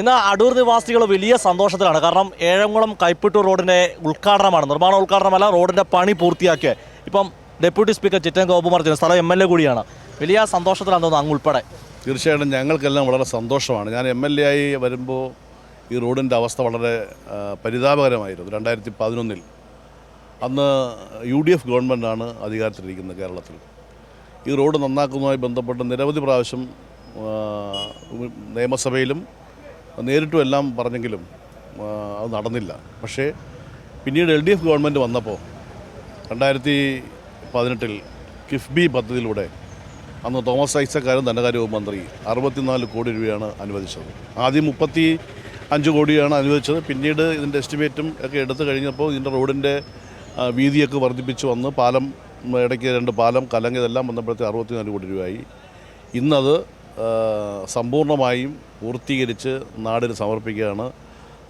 ഇന്ന് അടൂർ നിവാസികൾ വലിയ സന്തോഷത്തിലാണ്. കാരണം ഏഴംകുളം കൈപ്പിട്ടൂർ റോഡിന്റെ ഉദ്ഘാടനമാണ്. നിർമ്മാണ ഉദ്ഘാടനമല്ല റോഡിന്റെ പണി പൂർത്തിയാക്കിയ ഇപ്പം ഡെപ്യൂട്ടി സ്പീക്കർ ചിറ്റൻ ഗോപകുമാർ സ്ഥലം എം എൽ എ കൂടിയാണ്. വലിയ സന്തോഷത്തിലാണ് തോന്നുന്നു അങ്ങ് ഉൾപ്പെടെ. തീർച്ചയായിട്ടും ഞങ്ങൾക്കെല്ലാം വളരെ സന്തോഷമാണ്. ഞാൻ എം എൽ എ ആയി വരുമ്പോൾ ഈ റോഡിന്റെ അവസ്ഥ വളരെ പരിതാപകരമായിരുന്നു. രണ്ടായിരത്തി പതിനൊന്നിൽ അന്ന് യു ഡി എഫ് ഗവൺമെന്റാണ് അധികാരത്തിലിരിക്കുന്നത് കേരളത്തിൽ. ഈ റോഡ് നന്നാക്കുന്നതുമായി ബന്ധപ്പെട്ട് നിരവധി പ്രാവശ്യം നിയമസഭയിലും നേരിട്ടും എല്ലാം പറഞ്ഞെങ്കിലും അത് നടന്നില്ല. പക്ഷേ പിന്നീട് എൽ ഡി എഫ് ഗവൺമെന്റ് വന്നപ്പോൾ രണ്ടായിരത്തി പതിനെട്ടിൽ കിഫ്ബി പദ്ധതിയിലൂടെ അന്ന് തോമസ് ഐസക്കാരും ധനകാര്യ മന്ത്രി അറുപത്തിനാല് കോടി രൂപയാണ് അനുവദിച്ചത്. ആദ്യം മുപ്പത്തി അഞ്ച് കോടിയാണ് അനുവദിച്ചത്. പിന്നീട് ഇതിന്റെ എസ്റ്റിമേറ്റും ഒക്കെ എടുത്തു കഴിഞ്ഞപ്പോൾ ഇതിന്റെ റോഡിന്റെ വീതിയൊക്കെ വർദ്ധിപ്പിച്ച് വന്ന് പാലം ഇടയ്ക്ക് രണ്ട് പാലം കലങ്ങ് ഇതെല്ലാം വന്നപ്പോഴത്തെ അറുപത്തിനാല് കോടി രൂപയായി. ഇന്നത് സമ്പൂർണമായും പൂർത്തീകരിച്ച് നാടിന് സമർപ്പിക്കുകയാണ്.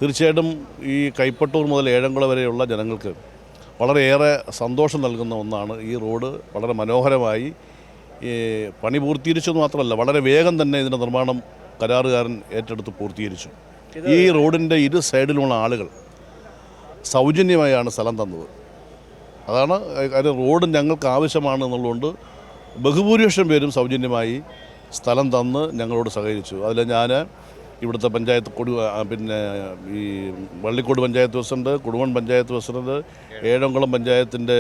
തീർച്ചയായിട്ടും ഈ കൈപ്പട്ടൂർ മുതൽ ഏഴംകുളം വരെയുള്ള ജനങ്ങൾക്ക് വളരെയേറെ സന്തോഷം നൽകുന്ന ഒന്നാണ് ഈ റോഡ്. വളരെ മനോഹരമായി ഈ പണി പൂർത്തീകരിച്ചെന്ന് മാത്രമല്ല വളരെ വേഗം തന്നെ ഇതിന്റെ നിർമ്മാണം കരാറുകാരൻ ഏറ്റെടുത്ത് പൂർത്തീകരിച്ചു. ഈ റോഡിന്റെ ഇരു സൈഡിലുള്ള ആളുകൾ സൗജന്യമായാണ് സ്ഥലം തന്നത്. അതാണ് കാര്യം. റോഡ് ഞങ്ങൾക്ക് ആവശ്യമാണ് എന്നുള്ളതുകൊണ്ട് ബഹുഭൂരിപക്ഷം പേരും സൗജന്യമായി സ്ഥലം തന്ന് ഞങ്ങളോട് സഹകരിച്ചു. അതിൽ ഞാൻ ഇവിടുത്തെ പഞ്ചായത്ത് കൊടു പിന്നെ ഈ വള്ളിക്കോട് പഞ്ചായത്ത് പ്രസിഡന്റ് കൊടുവൺ പഞ്ചായത്ത് പ്രസിഡന്റ് ഏഴംകുളം പഞ്ചായത്തിന്റെ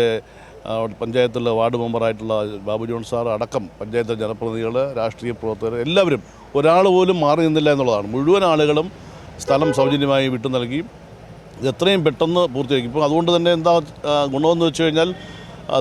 പഞ്ചായത്തിലെ വാർഡ് മെമ്പറായിട്ടുള്ള ബാബു ജോൺ സാർ അടക്കം പഞ്ചായത്തിലെ ജനപ്രതിനിധികൾ രാഷ്ട്രീയ പ്രവർത്തകർ എല്ലാവരും ഒരാൾ പോലും മാറി നിന്നില്ല എന്നുള്ളതാണ്. മുഴുവൻ ആളുകളും സ്ഥലം സൗജന്യമായി വിട്ടു നൽകി. എത്രയും പെട്ടെന്ന് പൂർത്തിയാക്കി. ഇപ്പോൾ അതുകൊണ്ട് തന്നെ എന്താ ഗുണമെന്ന് വെച്ച് കഴിഞ്ഞാൽ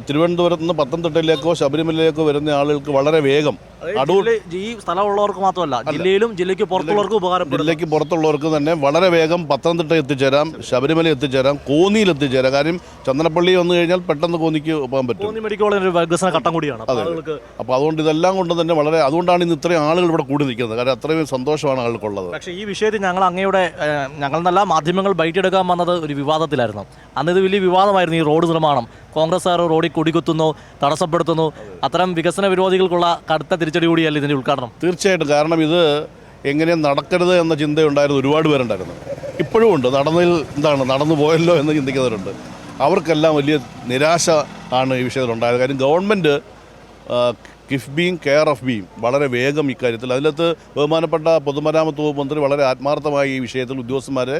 തിരുവനന്തപുരത്ത് നിന്ന് പത്തനംതിട്ടയിലേക്കോ ശബരിമലയിലേക്കോ വരുന്ന ആളുകൾക്ക് വളരെ വേഗം അടൂർ ഈ സ്ഥലമുള്ളവർക്ക് മാത്രമല്ല ജില്ലയിലും ജില്ലയ്ക്ക് പുറത്തുള്ളവർക്കും ഉപകാരപ്പെടും ജില്ലയ്ക്ക് പുറത്തുള്ളവർക്ക് തന്നെ വളരെ വേഗം പത്തനംതിട്ട എത്തിച്ചേരാം ശബരിമല എത്തിച്ചേരാം കോന്നിയിൽ എത്തിച്ചേരാം. കാര്യം ചന്ദനപ്പള്ളി വന്നു കഴിഞ്ഞാൽ പെട്ടെന്ന് കോന്നിക്ക് പോകാൻ പറ്റും. മെഡിക്കൽ വികസന ഘട്ടം കൂടിയാണ്. ആളുകൾക്ക് അപ്പോൾ അതുകൊണ്ട് ഇതെല്ലാം കൊണ്ട് തന്നെ വളരെ അതുകൊണ്ടാണ് ഇന്ന് ഇത്രയും ആളുകൾ ഇവിടെ കൂടി നിൽക്കുന്നത്. കാരണം അത്രയും സന്തോഷമാണ് ആളുകൾക്കുള്ളത് പക്ഷേ ഈ വിഷയത്തിൽ ഞങ്ങൾ അങ്ങയുടെ ഞങ്ങൾ നല്ല മാധ്യമങ്ങൾ ബൈറ്റ് എടുക്കാൻ വന്നത് ഒരു വിവാദത്തിലായിരുന്നു. അന്ന് ഇത് വലിയ വിവാദമായിരുന്നു ഈ റോഡ് നിർമ്മാണം. കോൺഗ്രസ്സുകാർ റോഡിൽ കൊടികുത്തുന്നു തടസ്സപ്പെടുത്തുന്നു. അത്തരം വികസന വിരോധികൾക്കുള്ള കടുത്ത തിരിച്ചടി കൂടിയല്ല ഇതിന്റെ ഉദ്ഘാടനം? തീർച്ചയായിട്ടും. കാരണം ഇത് എങ്ങനെ നടക്കരുത് എന്ന ചിന്തയുണ്ടായിരുന്നു ഒരുപാട് പേരുണ്ടായിരുന്നു. ഇപ്പോഴും ഉണ്ട്. നടന്നതിൽ എന്താണ്? നടന്നു പോയല്ലോ എന്ന് ചിന്തിക്കുന്നവരുണ്ട്. അവർക്കെല്ലാം വലിയ നിരാശ ആണ് ഈ വിഷയത്തിൽ ഉണ്ടായത് കാര്യം ഗവൺമെന്റ് കിഫ്ബിയും കെയർ ഓഫ് ബിയും വളരെ വേഗം ഇക്കാര്യത്തിൽ അതിനകത്ത് ബഹുമാനപ്പെട്ട പൊതുമരാമത്ത് വകുപ്പ് മന്ത്രി വളരെ ആത്മാർത്ഥമായി ഈ വിഷയത്തിൽ ഉദ്യോഗസ്ഥന്മാരെ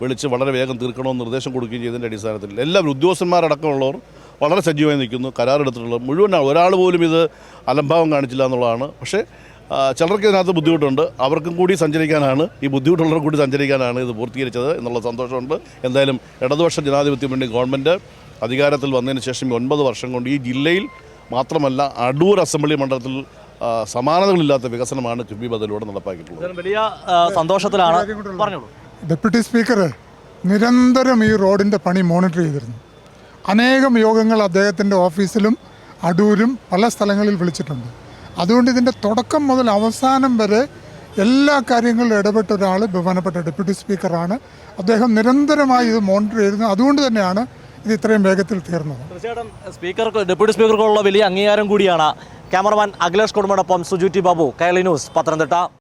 വിളിച്ച് വളരെ വേഗം തീർക്കണമെന്ന് നിർദ്ദേശം കൊടുക്കുകയും ചെയ്തതിന്റെ അടിസ്ഥാനത്തിൽ. എല്ലാവരും ഉദ്യോഗസ്ഥന്മാരടക്കമുള്ളവർ വളരെ സജീവമായി നിൽക്കുന്നു കരാറെടുത്തിട്ടുള്ള മുഴുവൻ ഒരാൾ പോലും ഇത് അലംഭാവം കാണിച്ചില്ല എന്നുള്ളതാണ്. പക്ഷേ ചിലർക്ക് ഇതിനകത്ത് ബുദ്ധിമുട്ടുണ്ട്. അവർക്കും കൂടി സഞ്ചരിക്കാനാണ് ഈ ബുദ്ധിമുട്ടുള്ളവർ കൂടി സഞ്ചരിക്കാനാണ് ഇത് പൂർത്തീകരിച്ചത് എന്നുള്ള സന്തോഷമുണ്ട്. എന്തായാലും ഇടതുപക്ഷ ജനാധിപത്യ മുന്നണി ഗവൺമെന്റ് അധികാരത്തിൽ വന്നതിന് ശേഷം ഒൻപത് വർഷം കൊണ്ട് ഈ ജില്ലയിൽ മാത്രമല്ല അടൂർ അസംബ്ലി മണ്ഡലത്തിൽ സമാനതകളില്ലാത്ത വികസനമാണ് കിഫ്ബി ബദലിലൂടെ നടപ്പാക്കിയിട്ടുള്ളത്. വലിയ സന്തോഷത്തിലാണ്. പറഞ്ഞോളൂ. ഡെപ്യൂട്ടി സ്പീക്കർ നിരന്തരം ഈ റോഡിന്റെ പണി മോണിറ്റർ ചെയ്തിരുന്നു. അനേകം യോഗങ്ങൾ അദ്ദേഹത്തിന്റെ ഓഫീസിലും അടൂരും പല സ്ഥലങ്ങളിൽ വിളിച്ചിട്ടുണ്ട്. അതുകൊണ്ട് ഇതിന്റെ തുടക്കം മുതൽ അവസാനം വരെ എല്ലാ കാര്യങ്ങളിലും ഇടപെട്ട ഒരാൾ ബഹുമാനപ്പെട്ട ഡെപ്യൂട്ടി സ്പീക്കറാണ്. അദ്ദേഹം നിരന്തരമായി ഇത് മോണിറ്റർ ചെയ്തിരുന്നു. അതുകൊണ്ട് തന്നെയാണ് ഇത് ഇത്രയും വേഗത്തിൽ തീർന്നത്. തീർച്ചയായിട്ടും സ്പീക്കർക്ക് ഡെപ്യൂട്ടി സ്പീക്കർക്കുള്ള വലിയ അംഗീകാരം കൂടിയാണ് ക്യാമറമാൻ അഖിലേഷ് കുടുംബോടൊപ്പം സുജുറ്റി ബാബു കൈലി ന്യൂസ് പത്തനംതിട്ട.